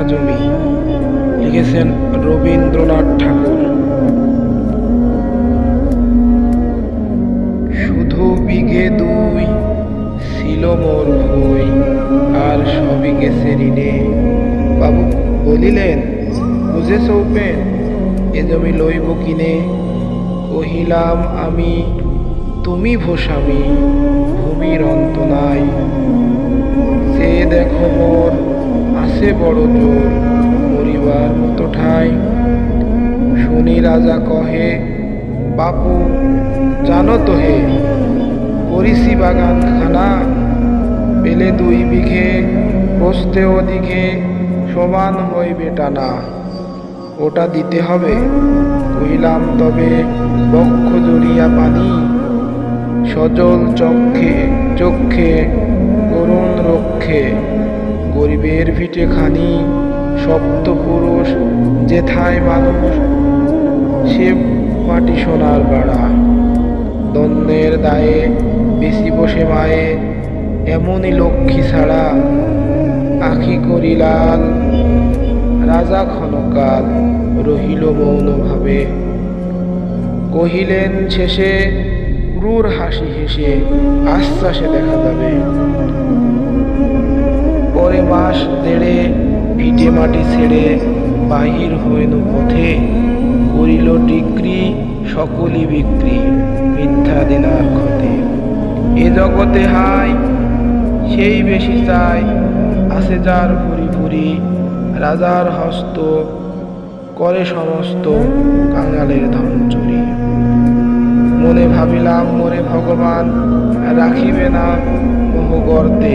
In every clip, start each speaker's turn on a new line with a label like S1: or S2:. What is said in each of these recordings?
S1: বিঘা জমি লিখেছেন রবীন্দ্রনাথ ঠাকুর। শুধু বিঘে দুই ছিল মোর ভুই আর সবই গেছে ঋণে। বাবু, বলিলেন বুঝে চৌপেন এ জমি লইব কিনে? কহিলাম, আমি, তুমি ভোসামি ভূমির অন্ত নাই। জোর মরিবার মতো ঠাই। শুনি রাজা কহে, বাপু, জানো তো হে, করিসি বাগান খানা পেলে দুই বিঘে, বসতে ওদিকে, সমান হইবে টানা। ওটা দিতে হবে। কহিলাম, তবে বক্ষ জড়িয়া পানি, সজল চক্ষে চক্ষে, করুণ রক্ষে। গরিবের ভিটে খানি সপ্ত পুরুষ যেথায় মানুষ, সে মাটি সোনার বাড়া। দ্বন্দ্বের দায়ে বেশি বসে মায়ে, এমনই লক্ষ্মী ছাড়া। আখি করিলাল রাজা ক্ষণকাল রহিল মৌনভাবে। কহিলেন শেষে ক্রুর হাসি হেসে আশ্বাসে দেখা যাবে। পরে মাস দেড়ে ভিটে মাটি ছেড়ে বাহির হইল পথে। করিল ডিগ্রি সকলই বিক্রি, মিথ্যা দিনার ক্ষতে। এ জগতে হাই, সেই বেশি চাই, আছে যার ভুরি ভুরি, রাজার হস্ত, করে সমস্ত কাঙালের ধন চুরি। মনে ভাবিলাম মোরে ভগবান, রাখিবে না মোহগর্তে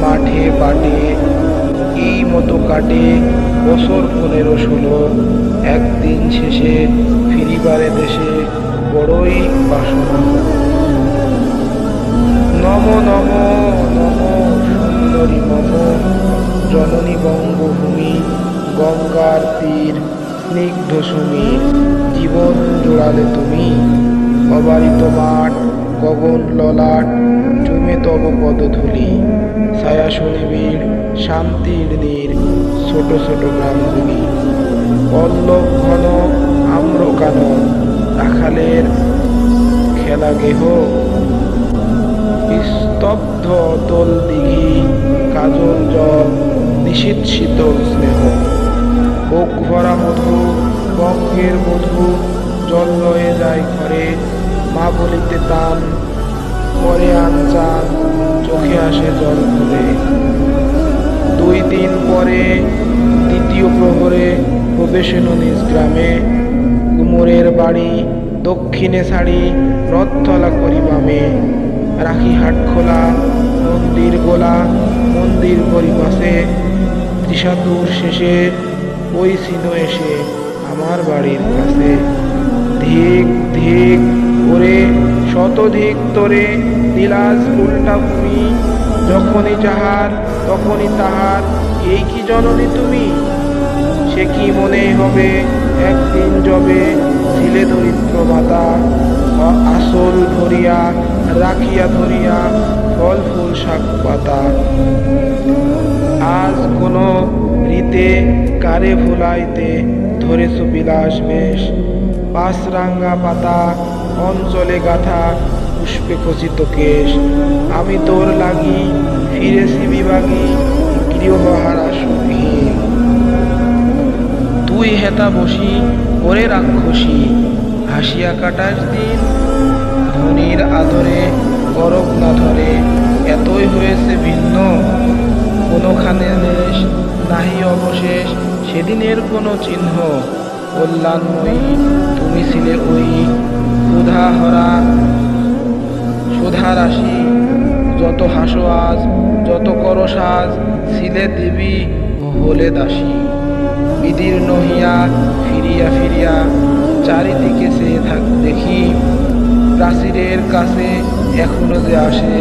S1: মাঠে পাটে এই মতো কাটে বছর পনেরো ষোলো। একদিন শেষে ফিরিবারে দেশে বড়ই বাসনা। নম নম নম সুন্দরী মম, জননী বঙ্গভূমি, গঙ্গার তীর, স্নিগ্ধ সুমির, জীবন জোড়ালে তুমি। অবারিত মাঠ, গগন ললাট চুমে তব পদধূলি ছায়া শনিবীর শান্তির নীর, ছোট ছোট গ্রামগুলি। পল্লব, ঘন আম্র কানন রাখালের খেলা গেহ স্তব্ধ অতল দিঘি, কাজল জল, নিশীত শীতল স্নেহ। বুক ভরা মধু, বঙ্গের মধু, জল লয়ে যায় ঘরে, মা বলিতে তান পরে আনচান চোখে আসে জল ভরে দুই দিন পরে দ্বিতীয় প্রহরে প্রবেশেন নিজ গ্রামে। কুমোরের বাড়ি দক্ষিণে সারি রথতলা করি বামে। রাখি হাট খোলা, মন্দির গোলা, মন্দির করি পাশে ত্রিশাতুর শেষে ওই সিনো এসে আমার বাড়ির কাছে। ধিক ধিক ওরে শতধিক তোরে নীলাজ উল্টা ভূমি, যখনই যাহার, তখনই তাহার। এই কি জননী তুমি? সে কি মনে হবে একদিন যবে ছিলে দরিদ্র মাতা? আসল ধরিয়া, রাখিয়া ধরিয়া ফল, ফুল, শাক, পাতা। আজ কোন রীতে কারে ভুলাইতে ধরেছ বিলাস বেশ? পাঁচরাঙ্গা পাতা অঞ্চলে গাথা পুষ্পে খচিত কেশ। আমি তোর লাগি ফিরেছি বিভাগী গৃহহারা সুখহীন তুই হেতা বসি ওরে রাক্ষসী, হাসিয়া কাটাস দিন। ধনির আদরে করক না ধরে, এতই হয়েছে ভিন্ন। কোনোখানে দেশ নাহি অবশেষ, সেদিনের কোনো চিহ্ন। কল্যাণময়ী, তুমি ছিলে ওই ক্ষুধা হরা, সুধা রাশি, যত হাসো আজ, যত করো সাজ, ছিলে দেবী হলে দাসী। বিদীর্ণ হিয়া ফিরিয়া ফিরিয়া চারিদিকে সে থাক দেখি, প্রাচীরের কাছে এখনও যে আসে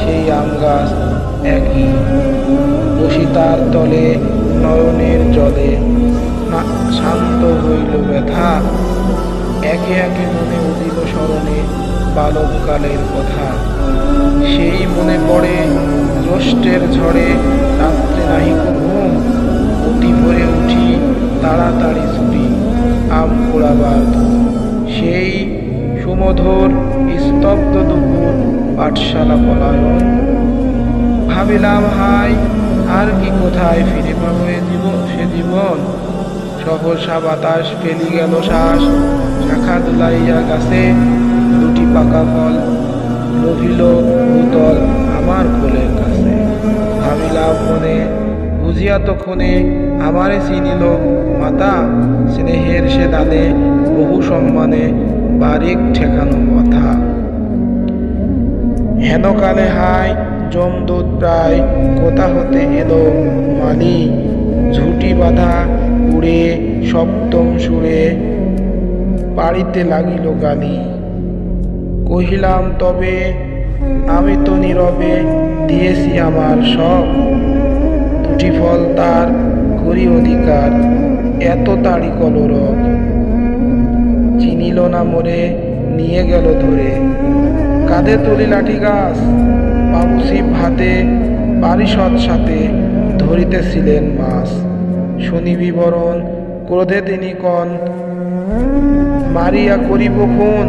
S1: সেই আম গাছ একই। বসি তার তলে নয়নের জলে শান্ত হইল ব্যথা। একে একে মনে বালককালের কথা। সেই মনে পড়ে জ্যৈষ্ঠের ঝড়ে রাত্রে নাহি ঘুম অতি ভরে উঠি তাড়াতাড়ি ছুটি আম পোড়াবার। সেই সুমধুর স্তব্ধ দুপুর পাঠশালা পলায়ন। ভাবিলাম হাই আর কি কোথায় ফিরে পাবো এ জীবন, সে জীবন? সহসা বাতাস ফেলি গেল শ্বাস, শাখা দুলাইয়া গাছে পাকা ফল রহিল ভূতল আমার কোলের কাছে। ভাবিলাম মনে বুঝিয়া তখনে আমারে চিনিল, মাতা, স্নেহের সে দানে বহু সম্মানে বারিক ঠেকানো কথা। হেনকালে হাই জমদূত প্রায় কোথা হতে এলো? মালি ঝুটি বাঁধা উড়ে সপ্তম সুরে পাড়িতে লাগিল গালি। কহিলাম, তবে আমি তো নীরবে দিয়েছি আমার সব। দুটি ফল তার করি অধিকার, এত তাড়ি কলরব। চিনিল না মোরে, নিয়ে গেল ধরে। কাঁধে তুলি লাঠি গাছ বাবুসি ভাতে পারিষদ সাথে ধরিতেছিলেন মাছ। শুনি বিবরণ ক্রোধে তিনি কন, মারিয়া করিব খুন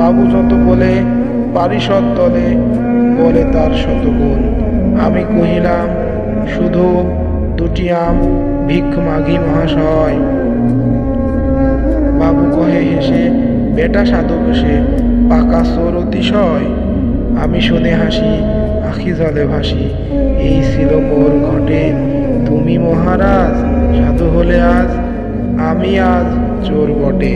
S1: বাবু যত বলে, পারিষদ দলে বলে তার শতগুণ। আমি কহিলাম, শুধু দুটি আম ভিক্ষ মাগি মহাশয়। বাবু কহে, হেসে, বেটা সাধু বসে পাকা চোর অতিশয়। আমি শুনে হাসি, আখি জলে ভাসি, এই ছিল মোর ঘটে, তুমি মহারাজ, সাধু হলে আজ, আমি আজ চোর বটে।